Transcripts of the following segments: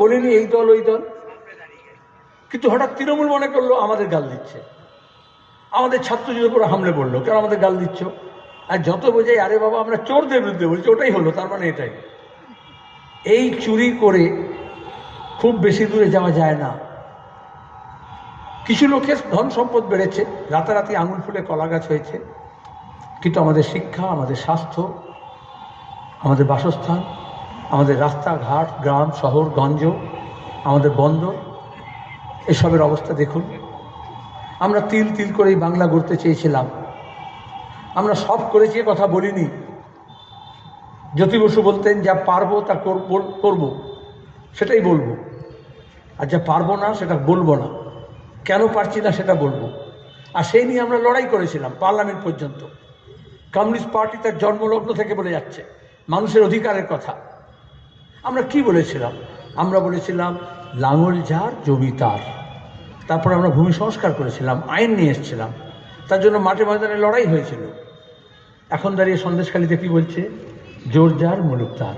বলিনি, এই দল, ওই দল। কিন্তু হঠাৎ তৃণমূল মনে করল, আমাদের গাল দিচ্ছে। আমাদের ছাত্রদের উপর হামলে পড়ল, কেন আমাদের গাল দিচ্ছ? আর যত বোঝাই, আরে বাবা, আমরা চোরদের বিরুদ্ধে বলছি, ওটাই হলো, তার মানে এটাই। এই চুরি করে খুব বেশি দূরে যাওয়া যায় না। কিছু লোকের ধন সম্পদ বেড়েছে, রাতারাতি আঙুল ফুলে কলা গাছ হয়েছে, কিন্তু আমাদের শিক্ষা, আমাদের স্বাস্থ্য, আমাদের বাসস্থান আমাদের রাস্তাঘাট, গ্রাম, শহর, গঞ্জ, আমাদের বন্দর, এসবের অবস্থা দেখুন। আমরা তিল তিল করেই বাংলা গড়তে চেয়েছিলাম। আমরা সব করেছি কথা বলিনি। জ্যোতি বসু বলতেন, যা পারব তা করব। সেটাই বলব। আর যা পারব না, সেটা বলব না। কেন পারছি না, সেটা বলব। আর সেই নিয়ে আমরা লড়াই করেছিলাম, পার্লামেন্ট পর্যন্ত। কমিউনিস্ট পার্টি তার জন্মলগ্ন থেকে বলে যাচ্ছে। মানুষের অধিকারের কথা। আমরা কি বলেছিলাম? আমরা বলেছিলাম, লাঙল যার জমি তার। তারপর আমরা ভূমি সংস্কার করেছিলাম, আইন নিয়ে এসেছিলাম। তার জন্য মাঠে ময়দানে লড়াই হয়েছিল। এখন দাঁড়িয়ে সন্দেশখালিতে কি বলছে? জোর যার মুলুক তার।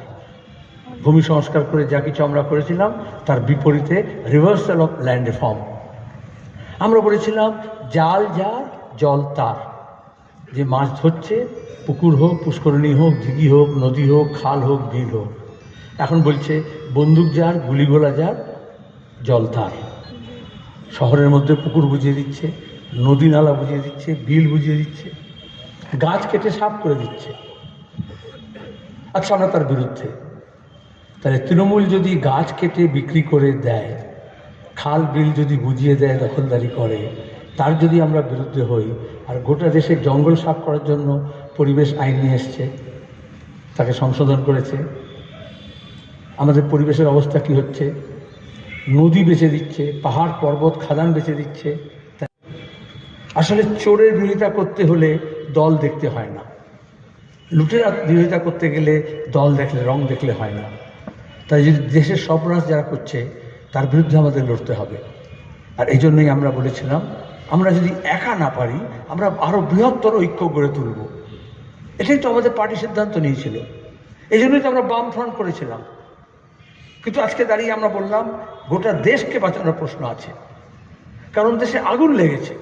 ভূমি সংস্কার করে যা কিছু আমরা করেছিলাম, তার বিপরীতে রিভার্সাল অফ ল্যান্ড রিফর্ম আমরা বলেছিলাম, জাল যার জল তার। যে মাছ ধরছে, পুকুর হোক, পুষ্করণী হোক দিঘি হোক, নদী হোক, খাল হোক, বিল হোক। এখন বলছে, বন্দুক যার, গুলিগোলা যার, জল তার। শহরের মধ্যে পুকুর বুঝিয়ে দিচ্ছে, নদী নালা বুঝিয়ে দিচ্ছে, বিল বুঝিয়ে দিচ্ছে, গাছ কেটে সাফ করে দিচ্ছে। আচ্ছা আমরা তার বিরুদ্ধে। তাহলে তৃণমূল যদি গাছ কেটে বিক্রি করে দেয়, খাল বিল যদি বুঝিয়ে দেয়, দখলদারি করে, তার যদি আমরা বিরুদ্ধে হই, আর গোটা দেশের জঙ্গল সাফ করার জন্য পরিবেশ আইন নিয়ে এসছে, তাকে সংশোধন করেছে আমাদের পরিবেশের অবস্থা কি হচ্ছে? নদী বেচে দিচ্ছে, পাহাড়, পর্বত, খাদান বেচে দিচ্ছে। আসলে চোরের বিরোধিতা করতে হলে দল দেখতে হয় না। লুটেরা বিরোধিতা করতে গেলে দল দেখলে, রং দেখলে হয় না। তাই যদি দেশের সর্বনাশ যারা করছে, তার বিরুদ্ধে আমাদের লড়তে হবে। আর এই জন্যই আমরা বলেছিলাম, আমরা যদি একা না পারি, আমরা আরও বৃহত্তর ঐক্য গড়ে তুলব। এটাই তো আমাদের পার্টি সিদ্ধান্ত নিয়েছিল। এই জন্যই তো আমরা বাম ফ্রন্ট করেছিলাম। কিন্তু আজকে দাঁড়িয়ে আমরা বললাম, গোটা দেশকে বাঁচানোর প্রশ্ন আছে। কারণ দেশে আগুন লেগেছে।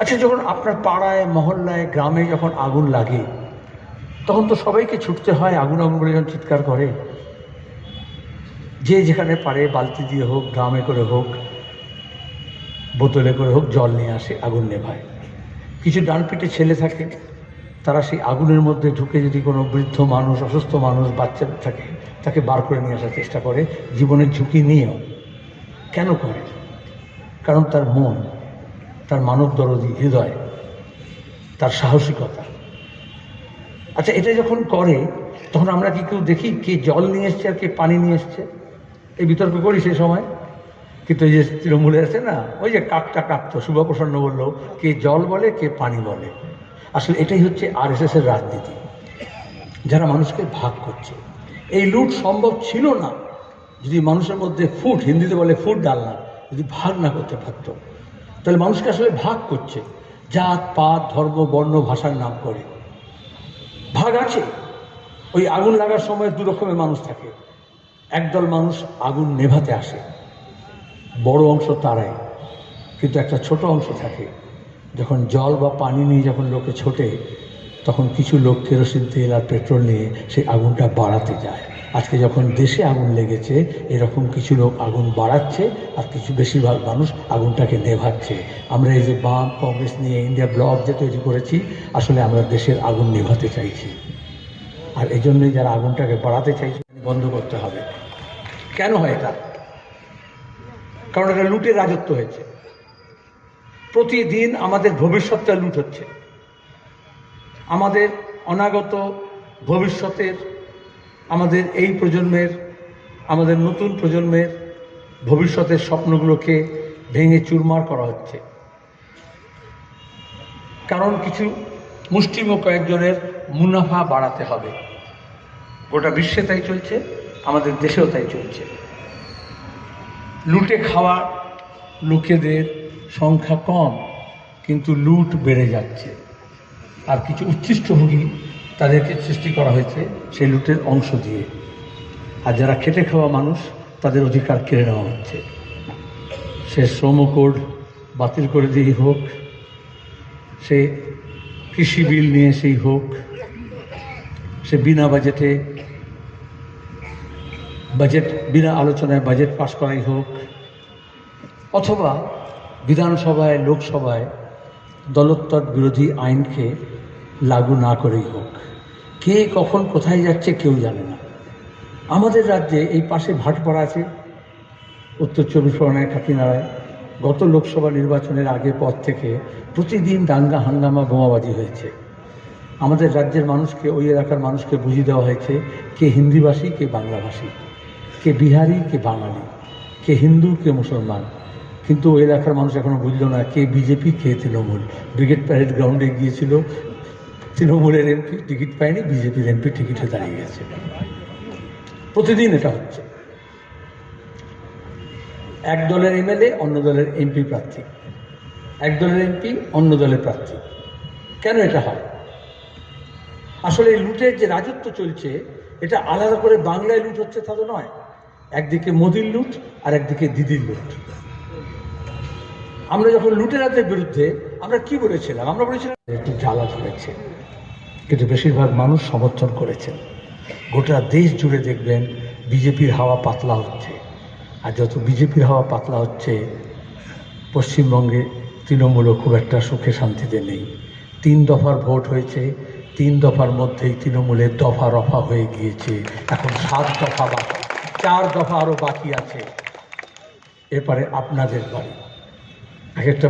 আচ্ছা যখন আপনার পাড়ায়, মহল্লায়, গ্রামে যখন আগুন লাগে, তখন তো সবাইকে ছুটতে হয়, আগুন আগুন বলে যখন চিৎকার করে। যে যেখানে পারে, বালতি দিয়ে হোক, ড্রামে করে হোক, বোতলে করে হোক, জল নিয়ে আসে, আগুন নেভায়। কিছু ডানপিটে ছেলে থাকে তারা সেই আগুনের মধ্যে ঢুকে যদি কোনো বৃদ্ধ মানুষ, অসুস্থ মানুষ, বাচ্চা থাকে, তাকে বার করে নিয়ে আসার চেষ্টা করে, জীবনের ঝুঁকি নিয়েও। কেন করে? কারণ তার মন, তার মানব দরদি, হৃদয়, তার সাহসিকতা। আচ্ছা এটা যখন করে, তখন আমরা কি কেউ দেখি কে জল নিয়ে এসছে আর কে পানি নিয়ে এসছে? এই বিতর্ক করি সেই সময়। কিন্তু এই যে তৃণমূলে আছে না, ওই যে কাকটা কাকতো শুভপ্রসন্ন বলল, কে জল বলে, কে পানি বলে। আসলে এটাই হচ্ছে আর এস এর রাজনীতি। যারা মানুষকে ভাগ করছে। এই লুট সম্ভব ছিল না। যদি মানুষের মধ্যে ফুট, হিন্দিতে বলে ফুট ডালনা যদি ভাগ না করতে পারত। তাহলে মানুষকে আসলে ভাগ করছে। জাত, পাত, ধর্ম, বর্ণ, ভাষার নাম করে। ভাগ আছে। ওই আগুন লাগার সময় দু রকমের মানুষ থাকে। একদল মানুষ আগুন নেভাতে আসে। বড় অংশ তারাই। কিন্তু একটা ছোট অংশ থাকে। যখন জল বা পানি নিয়ে যখন লোকে ছোটে, তখন কিছু লোক কেরোসিন তেল আর পেট্রোল নিয়ে সেই আগুনটা বাড়াতে যায়। আজকে যখন দেশে আগুন লেগেছে, এরকম কিছু লোক আগুন বাড়াচ্ছে আর কিছু বেশিরভাগ মানুষ আগুনটাকে নেভাচ্ছে। আমরা এই যে বাম কংগ্রেস নিয়ে ইন্ডিয়া ব্লক যে তৈরি করেছি, আসলে আমরা দেশের আগুন নেভাতে চাইছি। আর এই জন্যই যারা আগুনটাকে বাড়াতে চাইছে বন্ধ করতে হবে। কেন হয় এটা? কারণ এটা লুটের রাজত্ব হয়েছে। প্রতিদিন আমাদের ভবিষ্যৎটা লুট হচ্ছে। আমাদের অনাগত ভবিষ্যতের, আমাদের এই প্রজন্মের, আমাদের নতুন প্রজন্মের ভবিষ্যতের স্বপ্নগুলোকে ভেঙে চুরমার করা হচ্ছে। কারণ কিছু মুষ্টিম কয়েকজনের মুনাফা বাড়াতে হবে। গোটা বিশ্বে তাই চলছে, আমাদের দেশেও তাই চলছে। লুটে খাওয়া লোকেদের সংখ্যা কম, কিন্তু লুট বেড়ে যাচ্ছে। আর কিছু উচ্ছিষ্টভোগী তাদেরকে সৃষ্টি করা হয়েছে সেই লুটের অংশ দিয়ে। আর যারা খেটে খাওয়া মানুষ, তাদের অধিকার কেড়ে নেওয়া হচ্ছে। সে শ্রম কোড বাতিল করে দিয়েই হোক, সে কৃষি বিল নিয়ে এসেই হোক, সে বিনা বাজেটে বাজেট, বিনা আলোচনায় বাজেট পাশ করাই হোক, অথবা বিধানসভায়, লোকসভায় দলোত্তর বিরোধী আইনকে লাগু না করেই হোক। কে কখন কোথায় যাচ্ছে কেউ জানে না। আমাদের রাজ্যে এই পাশে ভাটপাড়া আছে, উত্তর চব্বিশ পরগনায় কাকিনাড়ায় গত লোকসভা নির্বাচনের আগে পর থেকে প্রতিদিন দাঙ্গা, হাঙ্গামা, বোমাবাজি হয়েছে। আমাদের রাজ্যের মানুষকে, ওই এলাকার মানুষকে বুঝিয়ে দেওয়া হয়েছে, কে হিন্দিভাষী, কে বাংলাভাষী। কে বিহারি, কে বাঙালি। কে হিন্দু, কে মুসলমান। কিন্তু ওই এলাকার মানুষ এখনও বুঝলো না কে বিজেপি, কে তৃণমূল। ব্রিগেড প্যারেড গ্রাউন্ডে গিয়েছিল, তৃণমূলের এমপি টিকিট পায়নি, বিজেপির এমপি টিকিটে দাঁড়িয়ে গেছে। প্রতিদিন এটা হচ্ছে। এক দলের এমএলএ, অন্য দলের এমপি প্রার্থী। এক দলের এমপি অন্য দলের প্রার্থী। কেন এটা হয়? আসলে এই লুটের যে রাজত্ব চলছে, এটা আলাদা করে বাংলায় লুট হচ্ছে তা তো নয়। একদিকে মোদির লুট আর একদিকে দিদির লুট। আমরা যখন লুটেরাদের বিরুদ্ধে আমরা কি বলেছিলাম? আমরা বলেছিলাম, একটু জ্বালা ধরেছে। কিন্তু বেশিরভাগ মানুষ সমর্থন করেছেন গোটা দেশ জুড়ে দেখবেন বিজেপির হাওয়া পাতলা হচ্ছে। আর যত বিজেপির হাওয়া পাতলা হচ্ছে, পশ্চিমবঙ্গে তৃণমূলও খুব একটা সুখে শান্তিতে নেই। তিন দফার ভোট হয়েছে, তিন দফার মধ্যেই তৃণমূলের দফা রফা হয়ে গিয়েছে। এখন সাত দফা বাকি, চার দফা আরও বাকি আছে। এরপরে আপনাদের বাড়ি। এক একটা